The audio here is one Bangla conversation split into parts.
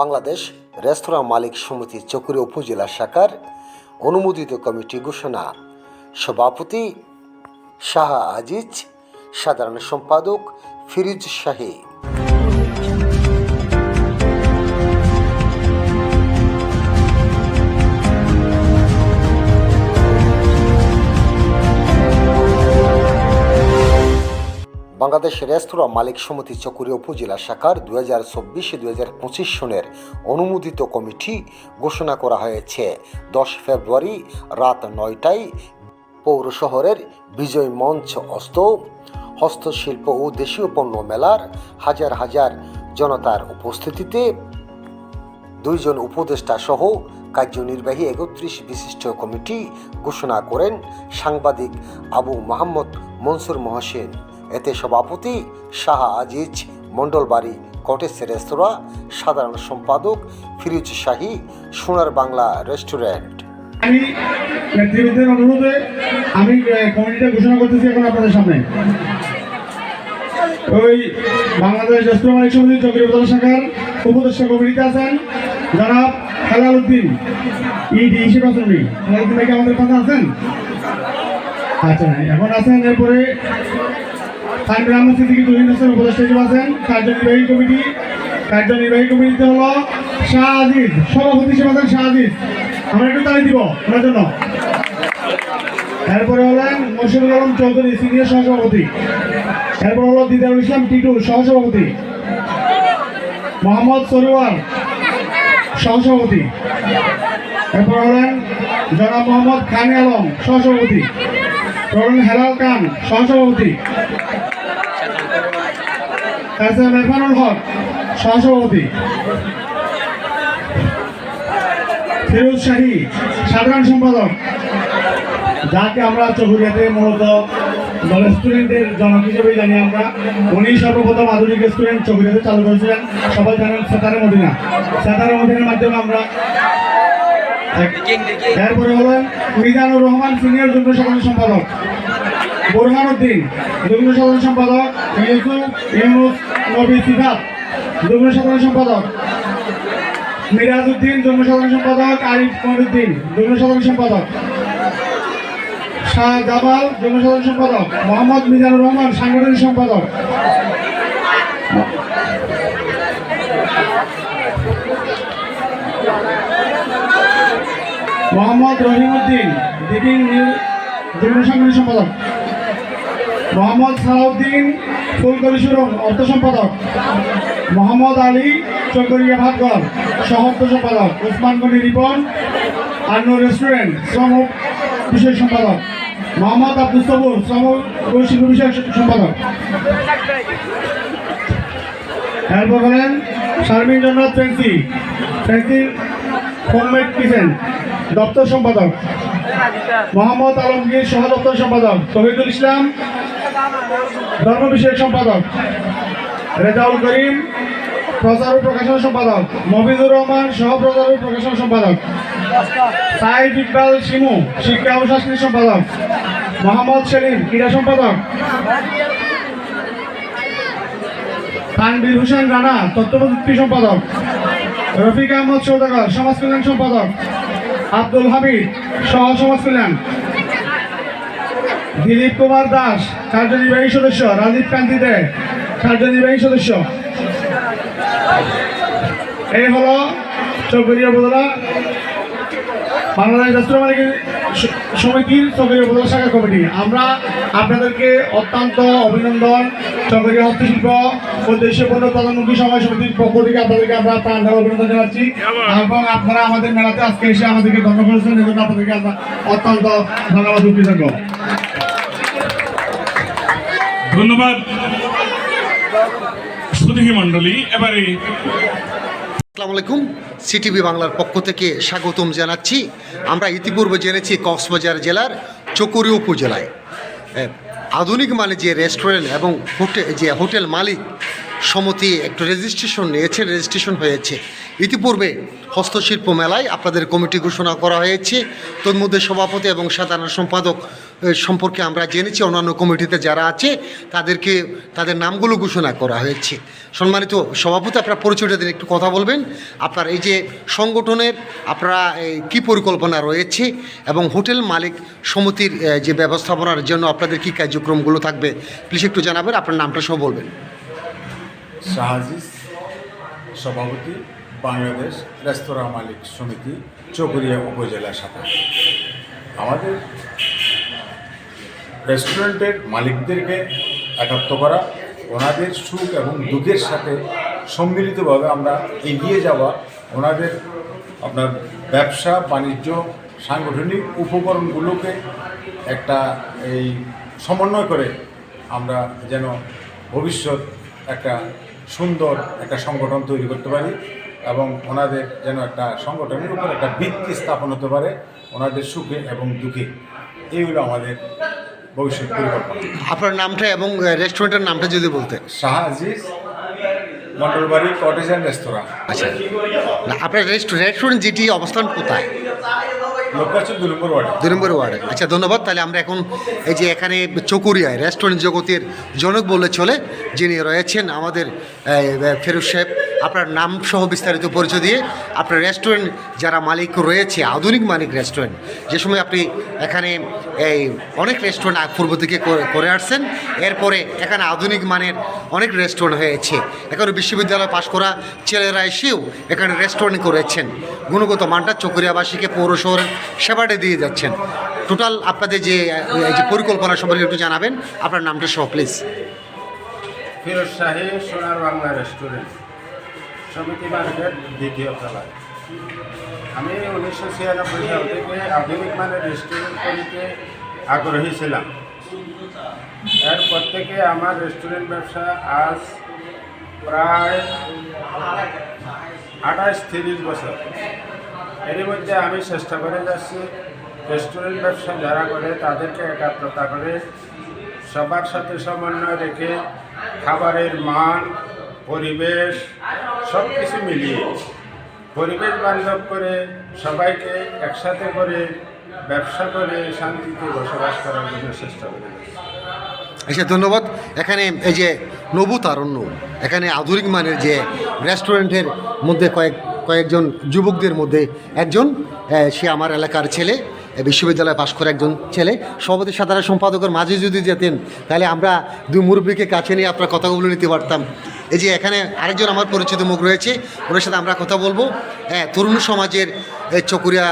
বাংলাদেশ রেস্তোরাঁ মালিক সমিতি চকুরি উপজেলা শাখার অনুমোদিত কমিটি ঘোষণা। সভাপতি শাহ আজিজ, সাধারণ সম্পাদক ফিরিজ শাহী। বাংলাদেশ রেস্তোরাঁ মালিক সমিতি চকুরি উপজেলা শাখার দু হাজার চব্বিশ দু হাজার পঁচিশ সনের অনুমোদিত কমিটি ঘোষণা করা হয়েছে। দশ ফেব্রুয়ারি রাত নয়টায় পৌর শহরের বিজয় মঞ্চ অস্ত। হস্তশিল্প ও দেশীয় পণ্য মেলার হাজার হাজার জনতার উপস্থিতিতে দুইজন উপদেষ্টা সহ কার্যনির্বাহী একত্রিশ বিশিষ্ট কমিটি ঘোষণা করেন সাংবাদিক আবু মোহাম্মদ মনসুর মহসিন। এতে সভাপতি শাহ আজিজ, মণ্ডলবাড়ি কটেজ রেস্তোরাঁ, সাধারণ সম্পাদক ফিরোজ শাহী, সোনার বাংলা রেস্টুরেন্ট। আমি অনুরোধে আমি ঘোষণা করতেছি এখন আপনাদের সামনে। ওই বাংলাদেশ রেস্তোরাঁ মালিক সমিতি চক্রী প্রধান শাখার উপদেষ্টা কমিটিতে আছেন উদ্দিন, ইডি হিসেবে আছেন উনি। উদ্দিন আমাদের কথা আছেন? আচ্ছা এখন আছেন এরপরে সাইমুল আহমদ সিদ্দিকী তুহিন হোসেন উপদেষ্টা হিসেবে আছেন। কার্যনির্বাহী কমিটি কার্যনির্বাহী কমিটিতে হলো শাহ আজিজ, সভাপতি হিসেবে আছেন শাহ আজিজ। আমরা একটু তালি দিব ওনার জন্য। এরপরে হলেন মশিদুল আলম চৌধুরী, সিনিয়র সহসভাপতি। এরপর হলো দিদারুল ইসলাম টিটু, সহসভাপতি। মোহাম্মদ সরোয়ার, সহসভাপতি। এরপর হলেন জনাব মোহাম্মদ খানি আলম, সহসভাপতি। তরুণ হেলাল খান, সহসভাপতি। এস এম এরফানুল হক, সহসভাপতি। ফিরোজ শাহী, সাধারণ সম্পাদক। যাকে আমরা চকুরিয়াতে মূলত রেস্টুরেন্টের জনক হিসেবে জানি আমরা, উনি সর্বপ্রথম আধুনিক স্টুডেন্ট চকুরিয়াতে চালু করেছিলেন। সবাই জানেন সেতারে মদিনা। সেতারে মদিনার মাধ্যমে আমরা এরপরে হলেন মিজানুর রহমান সিনিয়র যুগ্ম সাধারণ সম্পাদক। বোরহান উদ্দিন যুগ্ম সাধারণ সম্পাদক। ইউসুফ, ইউনুস নবী সিফাত যুগ্ম সাধারণ সম্পাদক। মিরাজ উদ্দিন যুগ্ম সাধারণ সম্পাদক। আরিফ মহিউদ্দিন যুগ্ম সাধারণ সম্পাদক। শাহ জামাল যুগ্ম সাধারণ সম্পাদক। মোহাম্মদ মিজানুর রহমান, সাংগঠনিক সম্পাদক। মোহাম্মদ রহিমউদ্দিন দিদিন যুগ্ম সাংগঠনিক সম্পাদক। মোহাম্মদ সালাউদ্দিন ফুলকলি সুরম অর্থ সম্পাদক। মোহাম্মদ আলী চকরিয়া ভাটঘর সহ অর্থ সম্পাদক। ওসমান গনি রিপন আন্নু রেস্টুরেন্ট, শ্রম বিষয় সম্পাদক। মোহাম্মদ আব্দুল সবুর, শ্রম শিল্প বিষয়ক সম্পাদক। এরপর হলেন Sharmin Jannath fancy fancy homemade kitchen দপ্তর সম্পাদক। মোহাম্মদ আলমগীর সহ দপ্তর সম্পাদক তহিদুল ইসলাম ধর্ম বিষয়ক সম্পাদক, রেজাউল করিম, প্রচার ও প্রকাশন সম্পাদক, মফিজুর রহমান সহ প্রচার ও প্রকাশন সম্পাদক সাইদ ইকবাল শিমু শিক্ষা ও সাংস্কৃতিক সম্পাদক, মোহাম্মদ সেলিম, ক্রীড়া সম্পাদক তানবির হোসেন রানা তথ্য প্রযুক্তি সম্পাদক, রফিক আহমদ সৌদাগর, সমাজ কল্যাণ সম্পাদক, আব্দুল হামিদ সহ সমাজ কল্যাণ। দিলীপ কুমার দাস, কার্যনির্বাহী সদস্য। রাজীব কান্তি দে, কার্যনির্বাহী সদস্য। এই হলো চৌকরিয়া উপজেলা। বাংলাদেশ রাষ্ট্র মালিক সমিতির চৌকরিয়া উপজেলা শাখা কমিটি। আমরা আপনাদেরকে অত্যন্ত অভিনন্দন। চৌকরিয়া হস্তশিল্প সমিতির পক্ষ থেকে আপনাদেরকে আমরা অভিনন্দন জানাচ্ছি। এবং আপনারা আমাদের মেলাতে আজকে এসে আমাদেরকে ধন্য করেছেন এজন্য আপনাদেরকে আমরা অত্যন্ত ধন্যবাদ কৃতজ্ঞ ধন্যবাদ। সুধী মণ্ডলী এবারে আসসালামু আলাইকুম। সিটিভি বাংলার পক্ষ থেকে স্বাগতম জানাচ্ছি। আমরা ইতিপূর্বে জেনেছি কক্সবাজার জেলার চকুরি উপজেলায়। আধুনিক মানে যে রেস্টুরেন্ট এবং হোটেল যে হোটেল মালিক সমিতি একটু রেজিস্ট্রেশন নিয়েছে রেজিস্ট্রেশন হয়েছে। ইতিপূর্বে হস্তশিল্প মেলায় আপনাদের কমিটি ঘোষণা করা হয়েছে। তোর মধ্যে সভাপতি এবং সাধারণ সম্পাদক সম্পর্কে আমরা জেনেছি, অন্যান্য কমিটিতে যারা আছে, তাদেরকে, তাদের নামগুলো ঘোষণা করা হয়েছে। সম্মানিত সভাপতি, আপনার পরিচয়টা দিন, একটু কথা বলবেন। আপনার এই যে সংগঠনের, আপনারা কি পরিকল্পনা রয়েছে এবং হোটেল মালিক সমিতির যে ব্যবস্থাপনার জন্য আপনাদের কি কার্যক্রমগুলো থাকবে প্লিজ একটু জানাবেন, আপনার নামটা সহ বলবেন। শাহাজিজ, সভাপতি, বাংলাদেশ রেস্তোরাঁ মালিক সমিতি, চকরিয়া উপজেলা শাখা। আমাদের রেস্টুরেন্টের মালিকদেরকে একাত্ম করা, ওনাদের সুখ এবং দুঃখের সাথে সম্মিলিতভাবে আমরা এগিয়ে যাওয়া, ওনাদের আপনার ব্যবসা, বাণিজ্য, সাংগঠনিক উপকরণগুলোকে একটা এই সমন্বয় করে আমরা যেন ভবিষ্যৎ একটা সুন্দর একটা সংগঠন তৈরি করতে পারি এবং ওনাদের যেন একটা সংগঠনের উপর একটা ভিত্তি স্থাপন হতে পারে ওনাদের সুখে এবং দুঃখে। এই হলো আমাদের ভবিষ্যৎ পরিকল্পনা। আপনার নামটা এবং রেস্টুরেন্টের নামটা যদি বলতে শাহ আজিজ মন্ডলবাড়ি কটেজ অ্যান্ড রেস্তোরাঁ। আচ্ছা। আপনার রেস্টু রেস্টুরেন্ট যেটি অবস্থান কোথায় লোকাচ্ছে দু নম্বর ওয়ার্ডে দুই ওয়ার্ডে। আচ্ছা ধন্যবাদ। তাহলে আমরা এখন এই যে এখানে চকুরিয়ায় রেস্টুরেন্ট জগতের জনক বললে চলে, যিনি রয়েছেন আমাদের ফেরুজ সাহেব। আপনার নাম সহ বিস্তারিত পরিচয় দিয়ে আপনার রেস্টুরেন্ট যারা মালিক রয়েছে, আধুনিক মালিক রেস্টুরেন্ট যে সময় আপনি এখানে এই অনেক রেস্টুরেন্ট পূর্ব থেকে করে- আসছেন, এরপরে এখানে আধুনিক মানের অনেক রেস্টুরেন্ট হয়েছে। এখানে বিশ্ববিদ্যালয় পাশ করা ছেলেরা এসেও এখানে রেস্টুরেন্ট করেছেন। গুণগত মানটা চকরিয়াবাসীকে পৌর শহরের সেবাটা দিয়ে যাচ্ছেন। টোটাল আপনাদের যে যে পরিকল্পনা সম্পর্কে একটু জানাবেন, আপনার নামটা সহ প্লিজ ফিরোজ শাহী সোনার বাংলা রেস্টুরেন্ট সমিতি মার্কেট দ্বিতীয় তলায়। আমি উনিশশো ছিয়ানব্বই সাল থেকে আধুনিক মানের রেস্টুরেন্ট করিতে আগ্রহী ছিলাম। এরপর থেকে আমার রেস্টুরেন্ট ব্যবসা আজ প্রায় আঠাশ তিরিশ বছর। এরই মধ্যে আমি চেষ্টা করে যাচ্ছি রেস্টুরেন্ট ব্যবসা যারা করে তাদেরকে একাত্রতা করে সবার সাথে সমন্বয় রেখে খাবারের মান পরিবেশ সব কিছু মিলিয়ে। পরিবেশ বান্ধব করে সবাইকে একসাথে করে ব্যবসা করে শান্তিতে বসবাস করার জন্য চেষ্টা করে। আচ্ছা ধন্যবাদ। এখানে এই যে নবু এখানে আধুনিক মানের যে রেস্টুরেন্টের মধ্যে কয়েক, কয়েকজন যুবকদের মধ্যে একজন সে আমার এলাকার ছেলে বিশ্ববিদ্যালয়ে পাশ করে একজন ছেলে। সভাপতি সাধারণ সম্পাদকের মাঝে যদি যেতেন, তাহলে আমরা দুই মুরব্বীকে কাছে নিয়ে আপনার কথাগুলো নিতে পারতাম। এই যে এখানে আরেকজন আমার পরিচিত মুখ রয়েছে, ওনার সাথে আমরা কথা বলব। হ্যাঁ তরুণ সমাজের চকুরিয়া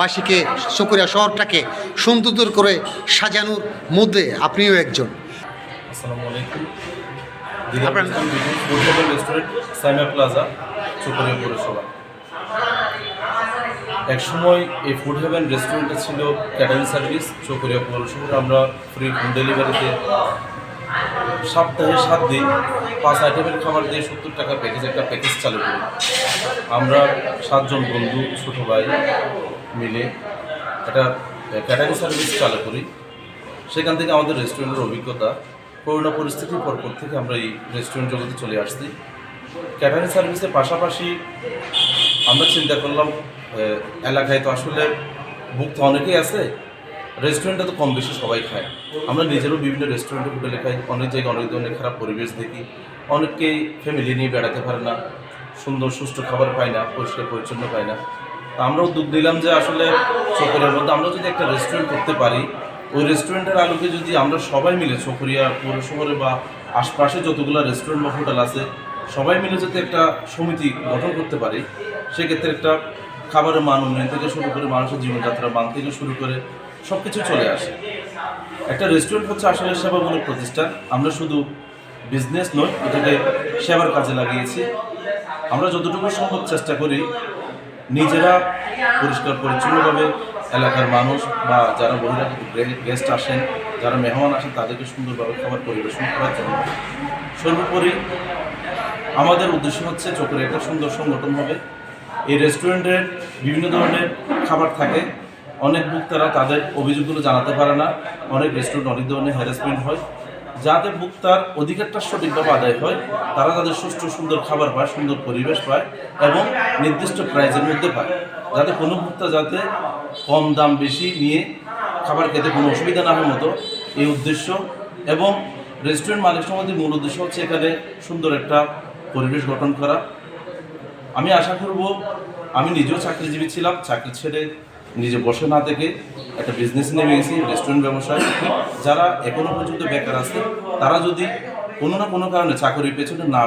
বাসীকে, চকুরিয়া শহরটাকে সুন্দর করে সাজানোর মধ্যে আপনিও একজন। আসসালামু আলাইকুম। রেস্টুরেন্ট প্লাজা এক এই ফুড হেভেন রেস্টুরেন্টটা ছিল ক্যাটারিং সার্ভিস চকরিয়া পৌরসভার। আমরা ফ্রি হোম ডেলিভারিতে সপ্তাহে সাত দিন পাঁচ আইটেমের খাবার দিয়ে সত্তর টাকা প্যাকেজ একটা প্যাকেজ চালু করি। আমরা সাতজন বন্ধু, ছোটো ভাই মিলে একটা ক্যাটারিং সার্ভিস চালু করি। সেখান থেকে আমাদের রেস্টুরেন্টের অভিজ্ঞতা, করোনা পরিস্থিতির পরপর থেকে আমরা এই রেস্টুরেন্ট জগতে চলে আসছি। ক্যাটারিং সার্ভিসের পাশাপাশি আমরা চিন্তা করলাম এলাকায় তো আসলে বুক তো অনেকেই আছে রেস্টুরেন্টে তো কম বেশি সবাই খায়। আমরা নিজেরও বিভিন্ন রেস্টুরেন্টে হোটেলে খাই অনেক জায়গায় অনেক ধরনের খারাপ পরিবেশ দেখি। অনেককেই ফ্যামিলি নিয়ে বেড়াতে পারে না। সুন্দর, সুষ্ঠু খাবার পায় না, পরিষ্কার, পরিচ্ছন্ন পায় না। তা আমরা উদ্যোগ দিলাম যে আসলে চকরিয়ার মধ্যে আমরা যদি একটা রেস্টুরেন্ট করতে পারি, ওই রেস্টুরেন্টের আলোকে যদি আমরা সবাই মিলে চকরিয়া পৌর শহরে বা আশপাশে যতগুলো রেস্টুরেন্ট বা হোটেল আছে, সবাই মিলে যদি একটা সমিতি গঠন করতে পারি, সেক্ষেত্রে একটা খাবারের মান উন্নয়ন থেকে শুরু করে মানুষের জীবনযাত্রার মান থেকে শুরু করে সব কিছু চলে আসে। একটা রেস্টুরেন্ট হচ্ছে আসলে সেবামূলক প্রতিষ্ঠান। আমরা শুধু বিজনেস নয়, এটাকে সেবার কাজে লাগিয়েছি। আমরা যতটুকু সম্ভব চেষ্টা করি নিজেরা পরিষ্কার, পরিচ্ছন্নভাবে এলাকার মানুষ বা যারা বহিরাগত গেস্ট আসেন, যারা মেহমান আসেন, তাদেরকে সুন্দরভাবে খাবার পরিবেশন করার জন্য। সর্বোপরি আমাদের উদ্দেশ্য হচ্ছে চোখের একটা সুন্দর সংগঠন হবে। এই রেস্টুরেন্টের বিভিন্ন ধরনের খাবার থাকে। অনেক ভোক্তারা তাদের অভিযোগগুলো জানাতে পারে না। অনেক রেস্টুরেন্ট অনেক ধরনের হ্যারাসমেন্ট হয়। যাতে ভোক্তার অধিকারটা সঠিকভাবে আদায় হয়, তারা তাদের সুষ্ঠু, সুন্দর খাবার পায়, সুন্দর পরিবেশ পায় এবং নির্দিষ্ট প্রাইজের মধ্যে পায়। যাতে কোনো ভোক্তা যাতে কম দাম বেশি নিয়ে খাবার খেতে কোনো অসুবিধা না হওয়ার মতো, এই উদ্দেশ্য এবং রেস্টুরেন্ট মালিক সমিতির মূল উদ্দেশ্য হচ্ছে এখানে সুন্দর একটা পরিবেশ গঠন করা। আমি আশা করব, আমি নিজেও চাকরিজীবী ছিলাম, চাকরি ছেড়ে নিজে বসে না থেকে একটা বিজনেস নেমে গেছি রেস্টুরেন্ট ব্যবসায়। যারা এখনও পর্যন্ত বেকার আছে, তারা যদি কোনো না কোনো কারণে চাকরির পেছনে না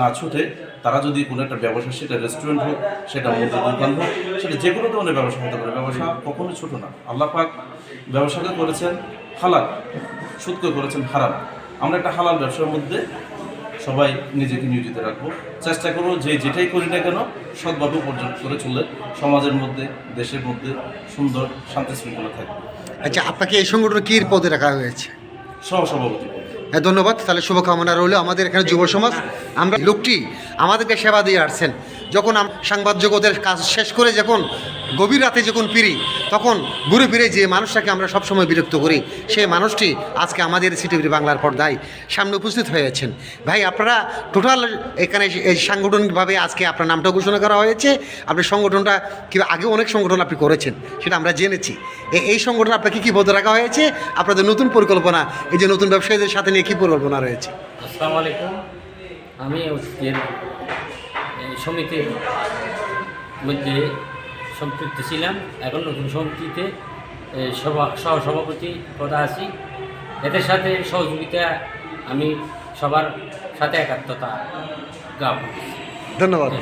না ছুটে, তারা যদি কোনো একটা ব্যবসা, সেটা রেস্টুরেন্ট হোক, সেটা মুদির দোকান হোক, সেটা যে কোনো ধরনের ব্যবসা হতে পারে। ব্যবসা কখনোই ছোট না। আল্লাহ পাক ব্যবসাকে করেছেন হালাল, সুদকে করেছেন হারাম। আমরা একটা হালাল ব্যবসার মধ্যে সবাই নিজেকে নিয়োজিত রাখব। চেষ্টা করব যে যেটাই করি না কেন সৎভাবে উপার্জন করে চলে সমাজের মধ্যে দেশের মধ্যে সুন্দর শান্তি শৃঙ্খলা থাকবে। আচ্ছা আপনাকে এই সংগঠনে কী পদে রাখা হয়েছে? সহসভাপতি। হ্যাঁ ধন্যবাদ। তাহলে শুভকামনা রইল আমাদের এখানে যুব সমাজ। আমরা লোকটি আমাদেরকে সেবা দিয়ে আসছেন। যখন সাংবাদ জগতের কাজ শেষ করে যখন গভীর রাতে যখন ফিরি, তখন ঘুরে ফিরে যে মানুষটাকে আমরা সবসময় বিরক্ত করি, সেই মানুষটি আজকে আমাদের সিটিভি বাংলার পর্দায় সামনে উপস্থিত হয়েছেন। ভাই, আপনারা টোটাল এখানে সাংগঠনিকভাবে আজকে আপনার নামটা ঘোষণা করা হয়েছে। আপনার সংগঠনটা কি আগে অনেক সংগঠন আপনি করেছেন, সেটা আমরা জেনেছি। এই সংগঠন আপনাকে কী পদে রাখা হয়েছে? আপনাদের নতুন পরিকল্পনা, এই যে নতুন ব্যবসায়ীদের সাথে নিয়ে কী পরিকল্পনা রয়েছে? আসসালামু আলাইকুম। আমি সমিতির মধ্যে সম্পৃক্ত ছিলাম। এখন নতুন সমিতিতে সভা সভা সহসভাপতি পদা আছি। এদের সাথে সহযোগিতা আমি সবার সাথে একাত্মতা গাব ধন্যবাদ।